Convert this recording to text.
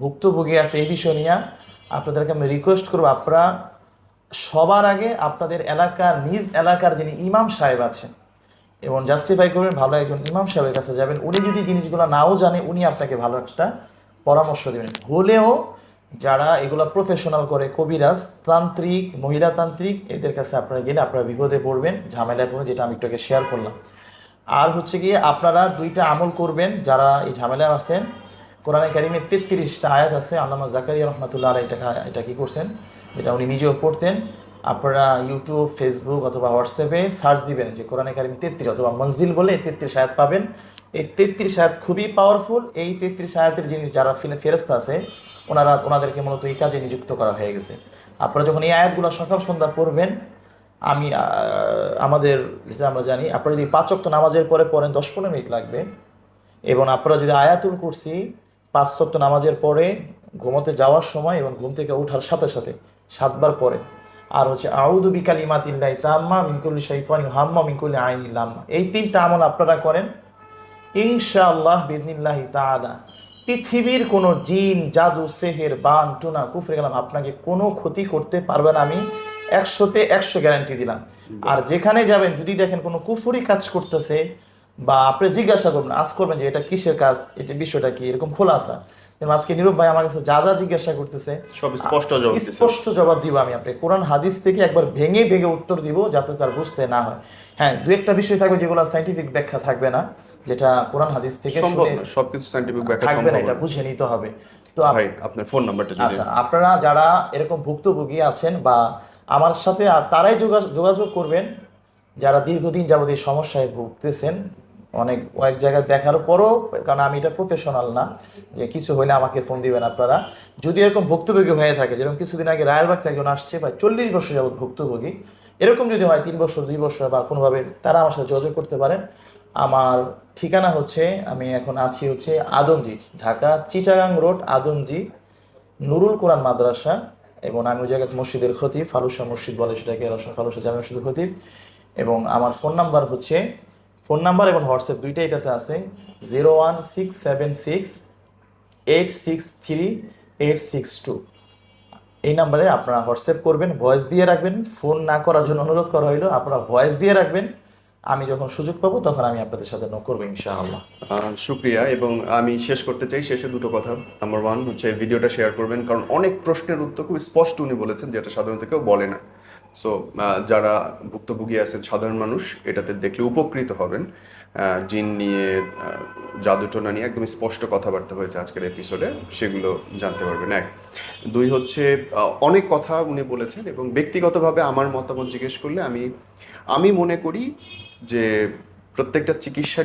ভুক্তভোগী আছে এই বিষয় নিয়ে আপনাদেরকে আমি রিকোয়েস্ট করব, আপনারা সবার আগে আপনাদের এলাকার, নিজ এলাকার যিনি ইমাম সাহেব আছেন, এবং জাস্টিফাই করবেন ভালো একজন ইমাম সাহেবের কাছে যাবেন, উনি যদি জিনিসগুলো নাও জানে, উনি আপনাকে ভালো একটা পরামর্শ দেবেন। হলেও যারা এগুলো প্রফেশনাল করে, কবিরাজ, তান্ত্রিক, মহিলা তান্ত্রিক, এদের কাছে আপনারা গেলে আপনারা বিপদে পড়বেন, ঝামেলায় পড়বেন, যেটা আমি একটু শেয়ার করলাম। আর হচ্ছে গিয়ে আপনারা দুইটা আমল করবেন, যারা এই ঝামেলায় আছেন কোরআনে কারিমের তেত্রিশটা আয়াত আছে, আল্লামা জাকারিয়া রহমাতুল্লাহ আলাই এটা এটা কী করছেন? যেটা উনি নিজেও পড়তেন। আপনারা ইউটিউব ফেসবুক অথবা হোয়াটসঅ্যাপে সার্চ দিবেন যে কোরআনে কারিম তেত্রিশ অথবা মঞ্জিল বলে তেত্রিশ আয়াত পাবেন। এই তেত্রিশ আয়াত খুবই পাওয়ারফুল এই তেত্রিশ আয়াতের যিনি যারা ফেরস্তা আছে, ওনারা ওনাদেরকে মূলত এই কাজে নিযুক্ত করা হয়ে গেছে। আপনারা যখন এই আয়াতগুলো সকাল সন্ধ্যা পড়বেন, আমি আমাদের যেটা আমরা জানি, আপনারা যদি পাঁচ ওয়াক্ত নামাজের পরে পড়েন, দশ পনেরো মিনিট লাগবে। এবং আপনারা যদি আয়াতুল কুরসি পাঁচ ওয়াক্ত নামাজের পরে ঘুমোতে যাওয়ার সময় এবং ঘুম থেকে ওঠার সাথে সাথে সাতবার পরে আর হচ্ছে আউদু বিকালি মাতিল্লাই তাম্মা মিনকুল্লি শাইতানি হাম্মা মিনকুল্লি আইনিল্লাম্মা এই তিনটা আমল আপনারা করেন, ইনশাআল্লাহ বিদিনিল্লাহি তাআলা, পৃথিবীর কোনো জিন, জাদু, সেহের, বান, টুনা, কুফরে গেলাম আপনাকে কোনো ক্ষতি করতে পারবে না আমি একশোতে একশো গ্যারান্টি দিলাম। আর যেখানে যাবেন, যদি দেখেন কোনো কুফুরি কাজ করতেছে বা আপনি জিজ্ঞাসা করবেন আজ করবেন যে এটা কিসের কাজ এটা বিষয়টা কি এরকম খোলা আসা আজকে নীরব ভাই আমার কাছে যা যা জিজ্ঞাসা করতেছে সব স্পষ্ট জবাব স্পষ্ট জবাব দিব আমি আপনাকে। কোরআন হাদিস থেকে একবার ভেঙে ভেঙে উত্তর দিব যাতে তার বুঝতে না হয়। হ্যাঁ দু একটা বিষয় থাকবে যেগুলো সাইন্টিফিক ব্যাখ্যা থাকবে না যেটা কোরআন হাদিস থেকে সবকিছু সাইন্টিফিক ব্যাখ্যা থাকবে না এটা বুঝে নিতে হবে। তো ভাই আপনার ফোন নাম্বারটা আচ্ছা আপনারা যারা এরকম ভুক্তভোগী আছেন বা আমার সাথে আর তারাই যোগাযোগ করবেন যারা দীর্ঘদিন যাবত এই সমস্যায় ভুগতেছেন, অনেক কয়েক জায়গায় দেখার পরও, কারণ আমি এটা প্রফেশনাল না, যে কিছু হইলে আমাকে ফোন দিবেন আপনারা। যদি এরকম ভুক্তভোগী হয়ে থাকে, যেরকম কিছুদিন আগে রায়েরবাগ থেকে একজন আসছে, প্রায় চল্লিশ বছর যাবত ভুক্তভোগী, এরকম যদি হয় তিন বছর, দুই বছর বা কোনোভাবে তারা আমার সাথে যোগাযোগ করতে পারেন। আমার ঠিকানা হচ্ছে, আমি এখন আছি হচ্ছে আদমজি, ঢাকা, চিটাগাং রোড, আদমজি, নুরুল কোরআন মাদ্রাসা, এবং আমি ওই জায়গায় মসজিদের খতিব, ফালুসা মসজিদ বলে সেটাকে ফালুসা জামা মসজিদের খতিব। এবং আমার ফোন নাম্বার হচ্ছে, ফোন নাম্বার এবং হোয়াটসঅ্যাপ দুইটাই এটাতে আছে zero one six seven six eight six three eight six two এই নাম্বারে আপনারা হোয়াটসঅ্যাপ করবেন, ভয়েস দিয়ে রাখবেন, ফোন না করার জন্য অনুরোধ করা হইল, আপনারা ভয়েস দিয়ে রাখবেন, আমি যখন সুযোগ পাবো তখন আমি আপনাদের সাথে নক করব ইনশাআল্লাহ। শুক্রিয়া, এবং আমি শেষ করতে চাই, শেষে দুটো কথা। নাম্বার ওয়ান হচ্ছে ভিডিওটা শেয়ার করবেন, কারণ অনেক প্রশ্নের উত্তর খুব স্পষ্ট উনি বলেছেন, যেটা সাধারণত কেউ বলে না। সো যারা ভুক্তভোগী আছেন, সাধারণ মানুষ, এটাতে দেখলে উপকৃত হবেন। জিন নিয়ে জাদুটোনা নিয়ে একদম স্পষ্ট কথাবার্তা হয়েছে আজকের এপিসোডে সেগুলো জানতে পারবেন। এক। দুই হচ্ছে অনেক কথা উনি বলেছেন এবং ব্যক্তিগতভাবে আমার মতামত জিজ্ঞেস করলে আমি আমি মনে করি যে প্রত্যেকটা চিকিৎসা